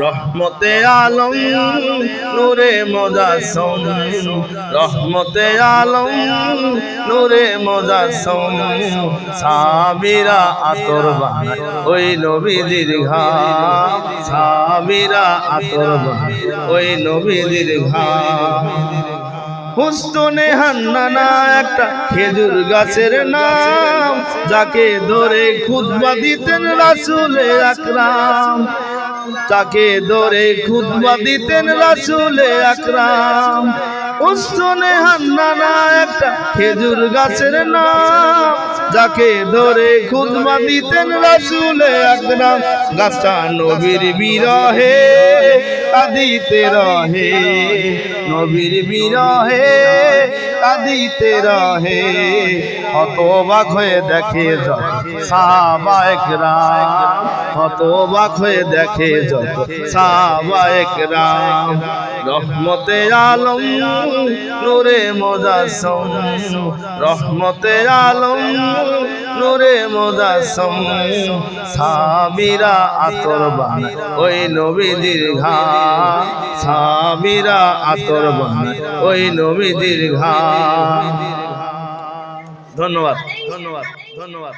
রহমতে আলম, নূরে মজাসম রহমতে আলম, নূরে মজাসম সাবিরা আতর বানায় ওই নবীজির ঘাম সাবিরা আতর বানায় ওই নবীজির ঘাম হুস্তনে হান্নানা একটা খেজুর গাছের নাম, যাকে ধরে খুদবা দিতেন রাসুলে আকরাম। তাকে ধরে খুদবা দিতেন রাসুলে আকরাম। হুস্তনে হান্নানা একটা খেজুর গাছের নাম যাকে ধরে খুদমা দিতেন রাসুলে আকরাম গাছটা নবীর বিরহে আদিতে রহে নবীর বিরহে। কাঁদিতে রহে, হতবাক হয়ে দেখে যত সাবায়ক রাম হতবাক হয়ে দেখে যত সাবায়ক রাম রহমতে আলম, নূরে মোজাসম রহমতে আলম নূরে মোদাসম সাবিরা আতর বানায় ওই নবী দীর্ঘা সাবিরা আতর বানায় ওই নবী দীর্ঘা। ধন্যবাদ ধন্যবাদ ধন্যবাদ।